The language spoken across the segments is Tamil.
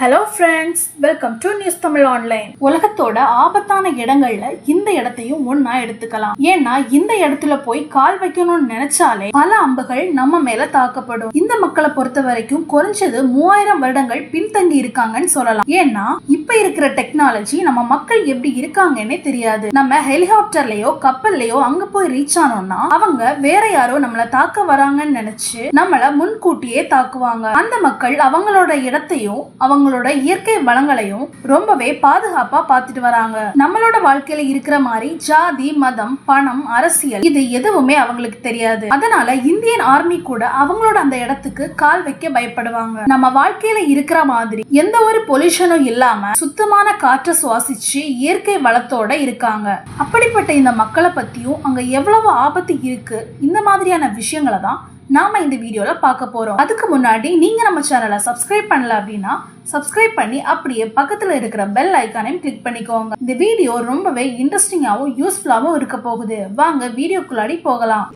Hello friends welcome to news Tamil online உலகத்தோட ஆபத்தான இடங்கள்ல இந்த இடத்தையும் ஒன்னா எடுத்துக்கலாம். ஏன்னா இந்த இடத்துல போய் கால் வைக்கணும்னு நினைச்சாலே பல அம்புகள் நம்ம மேல தாக்கப்படும். இந்த மக்களை பொறுத்த வரைக்கும் குறைஞ்சது மூவாயிரம் வருடங்கள் பின்தங்கி இருக்காங்கன்னு சொல்லலாம். ஏன்னா இப்ப இருக்கிற டெக்னாலஜி நம்ம மக்கள் எப்படி இருக்காங்கன்னே தெரியாது. நம்ம ஹெலிகாப்டர்லயோ கப்பல்லையோ அங்க போய் ரீச் ஆனோம்னா அவங்க வேற யாரோ நம்மள தாக்க வராங்கன்னு நினைச்சு நம்மள முன்கூட்டியே தாக்குவாங்க. அந்த மக்கள் அவங்களோட இடத்தையும் அவங்க அவங்களோட இயற்கை வளங்களையும் ரொம்பவே பாதுகாப்பா பார்த்துட்டு வராங்க. நம்மளோட வாழ்க்கையில இருக்கிற மாதிரி ஜாதி மதம் பணம் அரசியல் இது எதுவுமே அவங்களுக்கு தெரியாது. அதனால இந்தியன் ஆர்மி கூட அவங்களோட அந்த இடத்துக்கு கால் வைக்க பயப்படுவாங்க. நம்ம வாழ்க்கையில இருக்கிற மாதிரி எந்த ஒரு பொல்யூஷனும் இல்லாம சுத்தமான காற்றை சுவாசிச்சு இயற்கை வளத்தோட இருக்காங்க. அப்படிப்பட்ட இந்த மக்களை பத்தியும் அங்க எவ்வளவு ஆபத்து இருக்கு இந்த மாதிரியான விஷயங்களை தான் நாம இந்த வீடியோல பார்க்க போறோம். அதுக்கு முன்னாடி நீங்க நம்ம சேனலை சப்ஸ்கிரைப் பண்ணல அப்படின்னா சப்ஸ்கிரைப் பண்ணி அப்படியே பக்கத்துல இருக்கிற பெல் ஐக்கானையும் கிளிக் பண்ணிக்கோங்க. இந்த வீடியோ ரொம்பவே இன்ட்ரெஸ்டிங்காவும் யூஸ்ஃபுல்லாவும் இருக்க போகுது. வாங்க வீடியோக்குள்ளாடி போகலாம்.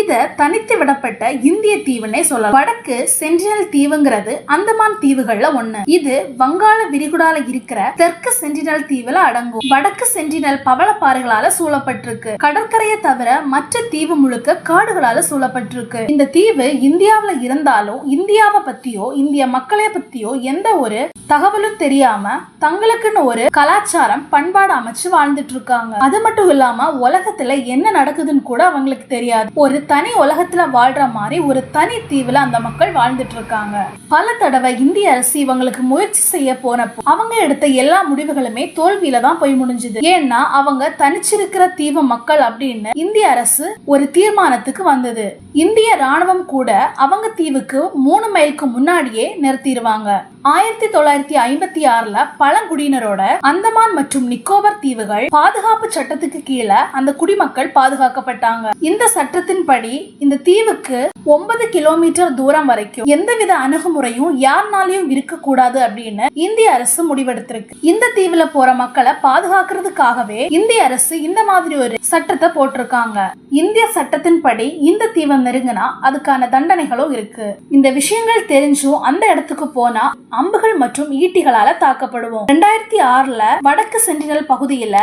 இதை தனித்து விடப்பட்ட இந்திய தீவுன்னே சொல்லலாம். வடக்கு சென்டினல் தீவுங்கிறது அந்தமான் தீவுகள்ல ஒண்ணு. இது வங்காள விரிகுடால இருக்கிற தெற்கு சென்டினல் தீவுல அடங்கும். வடக்கு சென்டினல் பவளப்பாறைகளால சூழப்பட்டிருக்கு. கடற்கரையை தவிர மற்ற தீவு முழுக்க காடுகளால சூழப்பட்டிருக்கு. இந்த தீவு இந்தியாவுல இருந்தாலும் இந்தியாவை பத்தியோ இந்திய மக்களை பத்தியோ எந்த ஒரு தகவலும் தெரியாம தங்களுக்குன்னு ஒரு கலாச்சாரம் பண்பாடு அமைச்சு வாழ்ந்துட்டு இருக்காங்க. அது மட்டும் இல்லாம உலகத்துல என்ன நடக்குதுன்னு கூட அவங்களுக்கு தெரியாது. ஒரு தனி உலகத்துல வாழ்ற மாதிரி ஒரு தனி தீவுல அந்த மக்கள் வாழ்ந்துட்டு இருக்காங்க பல தடவை இந்திய அரசு இவங்களுக்கு முயற்சி செய்ய போனப்போ அவங்க எடுத்த எல்லா முடிவுகளுமே தோல்வியில தான் போய் முடிஞ்சது. ஏன்னா அவங்க தனிச்சிருக்கிற தீவு மக்கள் அப்படின்னு இந்திய அரசு ஒரு தீர்மானத்துக்கு வந்தது. இந்திய ராணுவம் கூட அவங்க தீவுக்கு மூணு மைலுக்கு முன்னாடியே நிறுத்திடுவாங்க ஆயிரத்தி தொள்ளாயிரத்தி ஐம்பத்தி ஆறுல பழங்குடியினரோட அந்தமான் மற்றும் நிக்கோபர் தீவுகள் பாதுகாப்பு சட்டத்துக்கு கீழே அந்த குடிமக்கள் பாதுகாக்கப்பட்டாங்க. இந்த சட்டத்தின்படி இந்த தீவுக்கு ஒன்பது கிலோமீட்டர் தூரம் வரைக்கும் எந்தவித அணுகுமுறையும் யாருனாலையும் இருக்க கூடாது அப்படின்னு இந்திய அரசு முடிவெடுத்திருக்கு. இந்த தீவுல போற மக்களை பாதுகாக்கிறதுக்காகவே இந்திய அரசு இந்த மாதிரி ஒரு சட்டத்தை போட்டிருக்காங்க. இந்திய சட்டத்தின்படி இந்த தீவை நெருங்கினா அதுக்கான தண்டனைகளும் இருக்கு. இந்த விஷயங்கள் தெரிஞ்சும் அந்த இடத்துக்கு போனா அம்புகள் மற்றும் ஈட்டிகளால தாக்கப்படுவோம். ரெண்டாயிரத்தி ஆறுல வடக்கு சென்டினல் பகுதியில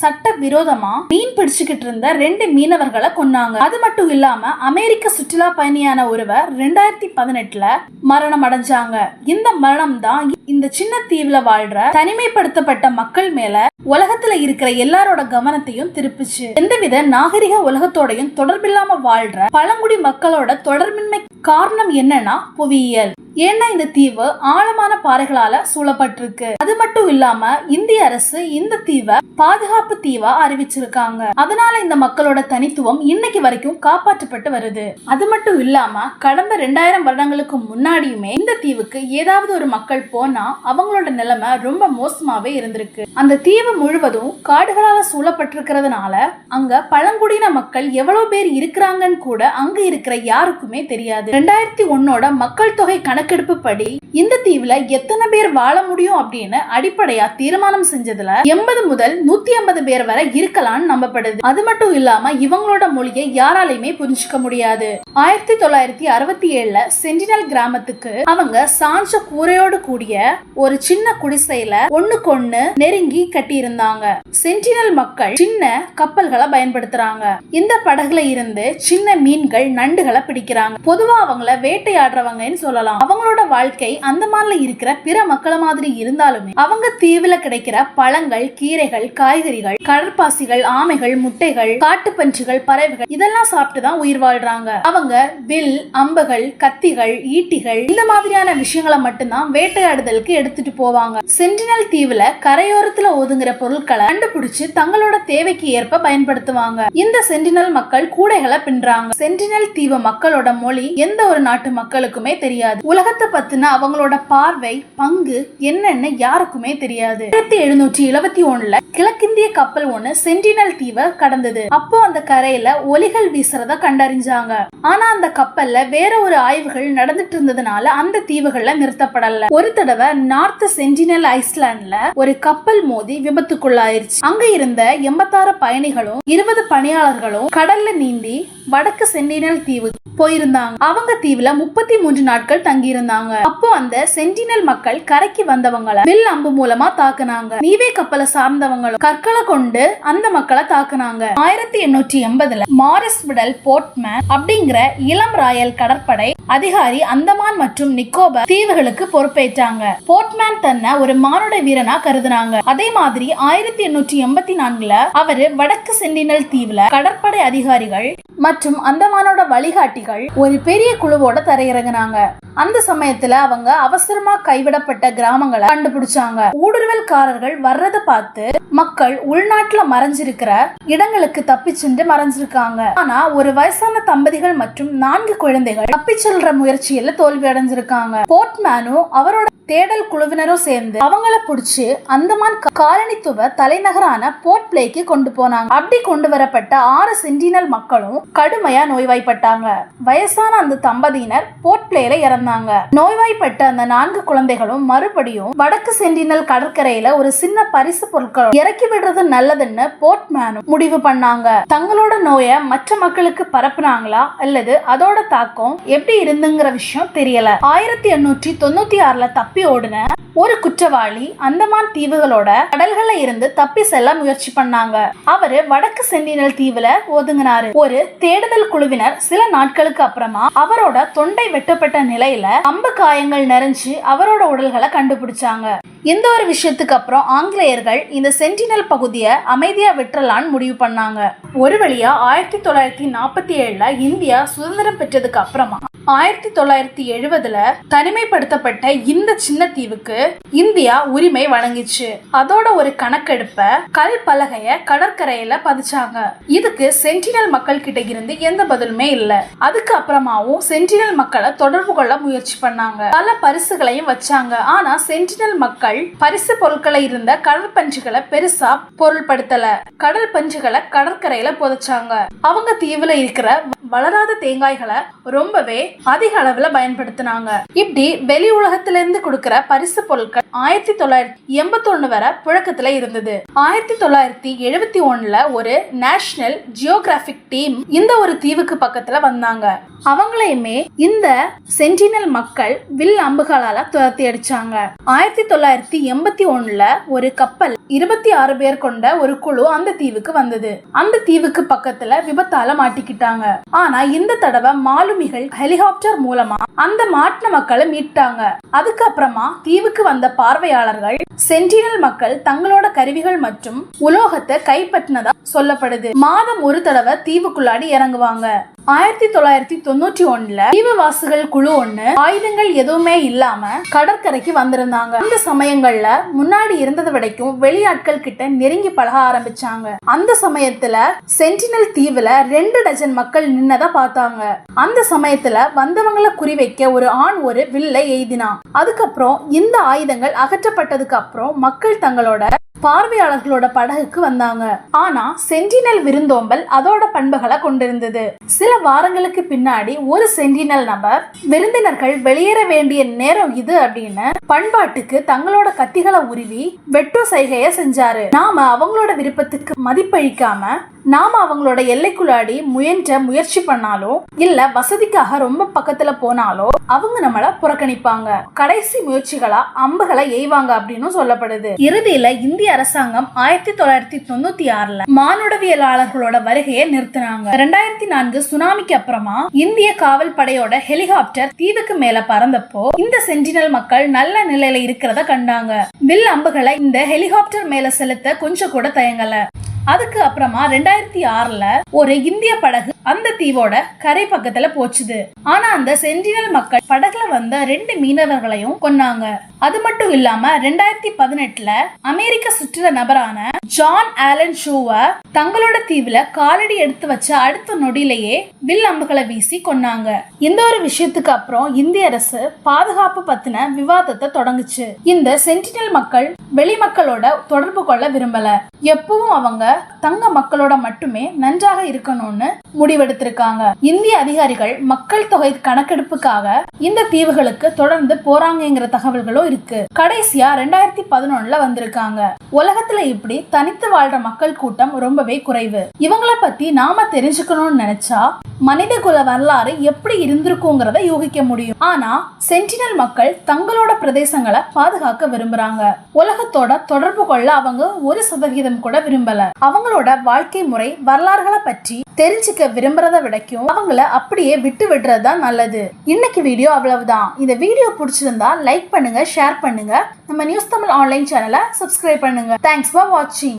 சட்ட விரோதமா மீன் பிடிச்சுக்கிட்டு இருந்த ரெண்டு மீனவர்களை கொன்னாங்க. அது மட்டும் இல்லாம அமெரிக்க சுற்றுலா பயணியான ஒருவர் ரெண்டாயிரத்தி பதினெட்டுல மரணம் அடைஞ்சாங்க. இந்த மரணம் தான் இந்த சின்ன தீவுல வாழ்ற தனிமைப்படுத்தப்பட்ட மக்கள் மேல உலகத்துல இருக்கிற எல்லாரோட கவனத்தையும் திருப்பிச்சு. எந்தவித நாகரிக உலகத்தோடையும் தொடர்பில்லாம வாழ்ற பழங்குடி மக்களோட தொடர்பின்மை காரணம் என்னன்னா புவியியல். ஏன்னா இந்த தீவு ஆழமான பாறைகளால சூழப்பட்டிருக்கு. அது மட்டும் இல்லாம இந்திய அரசு இந்த தீவை பாதுகாப்பு தீவா அறிவிச்சிருக்காங்க. அதனால இந்த மக்களோட தனித்துவம் இன்னைக்கு வரைக்கும் காப்பாற்றப்பட்டு வருது. அது மட்டும் இல்லாம கடந்த ரெண்டாயிரம் வருடங்களுக்கு முன்னாடியுமே இந்த தீவுக்கு ஏதாவது ஒரு மக்கள் போனா அவங்களோட நிலைமை ரொம்ப மோசமாவே இருந்திருக்கு. அந்த தீவு முழுவதும் காடுகளால சூழப்பட்டிருக்கிறதுனால அங்க பழங்குடியின மக்கள் எவ்வளவு பேர் இருக்கிறாங்கன்னு கூட அங்க இருக்கிற யாருக்குமே தெரியாது. ரெண்டாயிரத்தி ஒன்னோட மக்கள் தொகை கணக்கெடுப்பு படி இந்த தீவுல எத்தனை பேர் வாழ முடியும் அப்படின்னு அடிப்படையா தீர்மானம் செஞ்சதுல எண்பது முதல் நூத்தி ஐம்பது பேர் வரை இருக்கலாம்னு நம்பப்படுது. அது மட்டும் இல்லாம இவங்களோட மொழியை யாராலையுமே புரிஞ்சுக்க முடியாது. ஆயிரத்தி தொள்ளாயிரத்தி அறுபத்தி ஏழுல சென்டினல் கிராமத்துக்கு அவங்க சாஞ்ச கூரையோடு கூடிய ஒரு சின்ன குடிசையில ஒண்ணுக்கு ஒண்ணு நெருங்கி கட்டி இருந்தாங்க சென்டினல் மக்கள் சின்ன கப்பல்களை பயன்படுத்துறாங்க. இந்த படகுல இருந்து சின்ன மீன்கள் நண்டுகளை பிடிக்கிறாங்க. பொதுவா அவங்கள வேட்டையாடுறவங்கன்னு சொல்லலாம். அவங்களோட வாழ்க்கை அந்த மாதிரில இருக்கிற பிற மக்கள மாதிரி இருந்தாலுமே அவங்க தீவுல கிடைக்கிற பழங்கள் கீரைகள் காய்கறிகள் கடற்பாசிகள் ஆமைகள் முட்டைகள் காட்டுப்பன்றிகள் பறவைகள் இதெல்லாம் சாப்பிட்டு தான் உயிர் வாழ்றாங்க. அவங்க வில் அம்புகள் கத்திகள் ஈட்டிகள் இந்த மாதிரியான விஷயங்களை மட்டும்தான் வேட்டையாடுதலுக்கு எடுத்துட்டு போவாங்க. சென்டினல் தீவுல கரையோரத்துல ஒதுங்குற பொருட்களை கண்டுபிடிச்சு தங்களோட தேவைக்கு ஏற்ப பயன்படுத்துவாங்க. இந்த சென்டினல் மக்கள் கூடைகளை பின்றாங்க. சென்டினல் தீவு மக்களோட மொழி எந்த ஒரு நாட்டு மக்களுக்குமே தெரியாது. உலகத்தை பத்தின அவங்களோட பார்வை பங்கு என்னன்னு யாருக்குமே தெரியாது. ஆயிரத்தி எழுநூற்றி எழுபத்தி ஒண்ணுல கிழக்கிந்திய கப்பல் ஒண்ணு சென்டினல் தீவை கடந்தது. அப்போ அந்த கரையில ஒலிகள் வீசுறத கண்டறிஞ்சாங்க. ஆனா அந்த கப்பல்ல வேற ஒரு ஆய்வுகள் நடந்துட்டு இருந்ததுனால அந்த தீவுகள்ல நிறுத்தப்படல. ஒரு தடவை நார்த் சென்டினல் ஐஸ்லாண்ட்ல ஒரு கப்பல் மோதி விபத்துக்குள்ளாயிருச்சு. அங்க இருந்த எண்பத்தாறு பயணிகளும் இருபது பணியாளர்களும் கடல்ல நீந்தி வடக்கு சென்டினல் தீவு போயிருந்தாங்க. அவங்க தீவுல முப்பத்தி மூன்று நாட்கள் தங்கி இருந்தாங்க அப்போ அந்த சென்டினல் மக்கள் கரைக்கு வந்தவங்கள வில் அம்பு மூலமா தாக்குனாங்க. நீவே கப்பலை சார்ந்தவங்களும் கற்களை கொண்டு அந்த மக்களை தாக்குனாங்க. ஆயிரத்தி எண்ணூற்றி எண்பதுல மாரிஸ் விடல் போர்ட்மேன் அப்படிங்கிற இளம் ராயல் கடற்படை அதிகாரி அந்தமான் மற்றும் நிக்கோபர் தீவுகளுக்கு பொறுப்பேற்றாங்க. போர்ட்மேன் தன்னை ஒரு மானுட வீரனா கருதுனாங்க. அதே மாதிரி ஆயிரத்தி எண்ணூற்றி எண்பத்தி நான்குல அவரு வடக்கு சென்டினல் தீவுல கடற்படை அதிகாரிகள் மற்றும் அந்தமானோட வழிகாட்டிகள் ஒரு பெரிய குழுவோட தரையிறங்குனாங்க. அந்த சமயத்துல அவங்க அவசரமா கைவிடப்பட்ட கிராமங்களை கண்டுபிடிச்சாங்க. ஊடுருவல்காரர்கள் வர்றத பார்த்து மக்கள் உள்நாட்டுல மறைஞ்சிருக்கிற இடங்களுக்கு தப்பி சென்று மறைஞ்சிருக்காங்க. ஆனா ஒரு வயசான தம்பதிகள் மற்றும் நான்கு குழந்தைகள் தப்பி செல்ற முயற்சியில தோல்வி அடைஞ்சிருக்காங்க. போர்ட்மேனும் அவரோட தேடல் குழுவினரும் சேர்ந்து அவங்கள புடிச்சு அந்தமான் காலனித்துவ தலைநகரான போர்ட் பிளேக்கு கொண்டு போனாங்க. அப்படி கொண்டு வரப்பட்ட ஆறு சென்டினல் மக்களும் கடுமையா நோய்வாய்ப்பட்டாங்க. வயசான அந்த தம்பதியினர் போர்ட் பிளேல இறந்தாங்க நோய்வாய்ப்பட்ட அந்த நான்கு குழந்தைகளும் மறுபடியும் வடக்கு சென்டினல் கடற்கரையில ஒரு சின்ன பரிசு பொருட்கள் இறக்கி விடுறது நல்லதுன்னு போர்ட்மேனும் முடிவு பண்ணாங்க. தங்களோட நோயை மற்ற மக்களுக்கு பரப்புனாங்களா அல்லது அதோட தாக்கம் எப்படி இருந்துங்கிற விஷயம் தெரியல. ஆயிரத்தி எண்ணூற்றி தொண்ணூத்தி ஆறுல தப்பி ஓடுன ஒரு குற்றவாளி அந்தமான் தீவுகளோட கடல்கள்ல இருந்து தப்பி செல்ல முயற்சி பண்ணாங்க. அவரு வடக்கு சென்டினல் தீவுல ஒதுங்கினாரு. ஒரு தேடுதல் குழுவினர் சில நாட்களுக்கு அப்புறமா அவரோட தொண்டை வெட்டப்பட்ட நிலை நிலையில அம்பு காயங்கள் நிறைஞ்சு அவரோட உடல்களை கண்டுபிடிச்சாங்க. இந்த ஒரு விஷயத்துக்கு அப்புறம் ஆங்கிலேயர்கள் இந்த சென்டினல் பகுதியை அமைதியா விட்டுறலான்னு முடிவு பண்ணாங்க. ஒரு வழியா ஆயிரத்தி தொள்ளாயிரத்தி நாற்பத்தி ஏழுல இந்தியா சுதந்திரம் பெற்றதுக்கு அப்புறமா ஆயிரத்தி தொள்ளாயிரத்தி எழுபதுல தனிமைப்படுத்தப்பட்ட இந்த சின்ன தீவுக்கு இந்தியா உரிமை வழங்கிச்சு. அதோட ஒரு கணக்கெடுப்ப கல் பலகைய கடற்கரையில பதிச்சாங்க. இதுக்கு சென்டினல் மக்கள் கிட்ட இருந்து எந்த பதிலுமே இல்ல. அதுக்கு அப்புறமாவும் சென்டினல் மக்களை தொடர்பு கொள்ள முயற்சி பண்ணாங்க. பல பரிசுகளையும் வச்சாங்க. ஆனா சென்டினல் மக்கள் பரிசு பொருட்களை இருந்த கடல் பஞ்சுகளை பெருசா பொருள்படுத்தல. கடல் பஞ்சுகளை கடற்கரையில புதைச்சாங்க. அவங்க தீவுல இருக்கிற வளராத தேங்காய்களை ரொம்பவே அதிக அளவுல பயன்படுத்தினாங்க. இப்படி வெளி உலகத்துல இருந்து கொடுக்கிற பரிசு பொருட்கள் ஆயிரத்தி தொள்ளாயிரத்தி எண்பத்தி ஒண்ணு வரை புழக்கத்துல இருந்தது. ஆயிரத்தி தொள்ளாயிரத்தி எழுபத்தி ஒண்ணுல ஒரு நேஷனல் ஜியோகிராபிக் டீம் இந்த ஒரு தீவுக்கு பக்கத்துல வந்தாங்க. அவங்களையுமே இந்த சென்டினல் மக்கள் வில் அம்புகளால துரத்தி அடிச்சாங்க. ஆயிரத்தி தொள்ளாயிரத்தி எண்பத்தி ஒண்ணுல ஒரு கப்பல் இருபத்தி ஆறு பேர் கொண்ட ஒரு குழு அந்த தீவுக்கு வந்தது. அந்த தீவுக்கு பக்கத்துல விபத்தால மாட்டிக்கிட்டாங்க. ஆனா இந்த தடவை மாலுமிகள் ஹெலிகாப்டர் மூலமா அந்த மாட்டின மக்களை மீட்டாங்க. அதுக்கப்புறமா தீவுக்கு வந்த பார்வையாளர்கள் சென்டினல் மக்கள் தங்களோட கருவிகள் மற்றும் உலோகத்தை கைப்பற்றினதா சொல்லப்படுது. மாதம் ஒரு தடவை தீவுக்குள்ளாடி இறங்குவாங்க. ஆயிரத்தி தொள்ளாயிரத்தி தொண்ணூற்றி ஒண்ணுல தீவவாசிகள் குழு ஒண்ணு ஆயுதங்கள் எதுவுமே இல்லாம கடற்கரைக்கு வந்திருந்தாங்க. அந்த சமயங்கள்ல முன்னாடி இருந்தது விடைக்கும் வெளியாட்கள் கிட்ட நெருங்கி பழக ஆரம்பிச்சாங்க. அந்த சமயத்துல சென்டினல் தீவுல ரெண்டு டஜன் மக்கள் நின்னதா பார்த்தாங்க. அந்த சமயத்துல வந்தவங்களை குறிவைக்க ஒரு ஆண் ஒரு வில்லை எய்தினான். அதுக்கப்புறம் இந்த ஆயுதங்கள் அகற்றப்பட்டதுக்கு அப்புறம் மக்கள் தங்களோட பார்வையாளர்களோட படகுக்கு வந்தாங்க. ஆனா சென்டினல் விருந்தோம்பல் அதோட பண்புகளை கொண்டிருந்தது. சில வாரங்களுக்கு பின்னாடி ஒரு சென்டினல் நபர் விருந்தினர்கள் வெளியேற வேண்டிய நேரம் இது அப்படின்னு பண்பாட்டுக்கு தங்களோட கத்திகளை உருவி வெட்டு சைகைய செஞ்சாரு. நாம அவங்களோட விருப்பத்துக்கு மதிப்பளிக்காம நாம அவங்களோட எல்லைக்குள்ளாடி முயன்ற முயற்சி பண்ணாலோ இல்ல வசதிக்காக ரொம்ப பக்கத்துல போனாலோ அவங்க நம்மள புறக்கணிப்பாங்க. கடைசி முயற்சிகளா அம்புகளை எய்வாங்க அப்படின்னு சொல்லப்படுது. இறுதியில இந்திய அரசாங்கம் ஆயிரத்தி தொள்ளாயிரத்தி தொண்ணூத்தி ஆறுல மானுடவியலாளர்களோட வருகையை நிறுத்தினாங்க. ரெண்டாயிரத்தி நான்கு சுனாமிக்கு அப்புறமா இந்திய காவல் படையோட ஹெலிகாப்டர் தீவுக்கு மேல பறந்தப்போ இந்த சென்டினல் மக்கள் நல்ல நிலையில இருக்கிறத கண்டாங்க. வில் அம்புகளை இந்த ஹெலிகாப்டர் மேல செலுத்த கொஞ்சம் கூட தயங்கல. அதுக்கு அப்புறமா ரெண்டாயிரத்தி ஆறுல ஒரு இந்திய படகு அந்த தீவோட கரை பக்கத்துல போச்சுது. ஆனா அந்த சென்டினல் மக்கள் படகுல வந்த ரெண்டு மீனவர்களையும் கொன்னாங்க. அது மட்டும் இல்லாம ரெண்டாயிரத்தி பதினெட்டுல அமெரிக்க சுற்றுல நபரான ஜான் ஆலன் ஷூவை தங்களோட தீவுல காலடி எடுத்து வச்ச அடுத்த நொடியிலேயே வில் அம்புகளை வீசி கொன்னாங்க. இந்த ஒரு விஷயத்துக்கு அப்புறம் இந்திய அரசு பாதுகாப்பு பத்தின விவாதத்தை தொடங்குச்சு. இந்த சென்டினல் மக்கள் வெளி மக்களோட தொடர்பு கொள்ள விரும்பல. எப்பவும் அவங்க தங்க மக்களோட மட்டுமே நன்றாக இருக்கணும்னு முடிவெடுத்திருக்காங்க. இந்திய அதிகாரிகள் மக்கள் தொகை கணக்கெடுப்புக்காக இந்த தீவுகளுக்கு தொடர்ந்து போறாங்கிற தகவல்களும் இருக்கு. கடைசியா ரெண்டாயிரத்தி பதினொன்னுல வந்திருக்காங்க. உலகத்துல இப்படி தனித்து வாழ்ற மக்கள் கூட்டம் ரொம்பவே குறைவு. இவங்கள பத்தி நாம தெரிஞ்சுக்கணும்னு நினைச்சா மனித குல வரலாறு எப்படி இருந்திருக்குங்கிறத யூகிக்க முடியும். ஆனா சென்டினல் மக்கள் தங்களோட பிரதேசங்களை பாதுகாக்க விரும்புறாங்க. உலகத்தோட தொடர்பு கொள்ள அவங்க ஒரு சதவிகிதம் கூட விரும்பல. அவங்களோட வாழ்க்கை முறை வரலாறுகளை பற்றி தெரிஞ்சுக்க விரும்புறத விடைக்கும். அவங்கள அப்படியே விட்டு விடுறது தான் நல்லது. இன்னைக்கு வீடியோ அவ்வளவுதான். இந்த வீடியோ பிடிச்சிருந்தா லைக் பண்ணுங்க ஷேர் பண்ணுங்க. நம்ம நியூஸ் தமிழ் ஆன்லைன் சேனலை சப்ஸ்கிரைப் பண்ணுங்க. தேங்க்ஸ் ஃபார் வாட்சிங்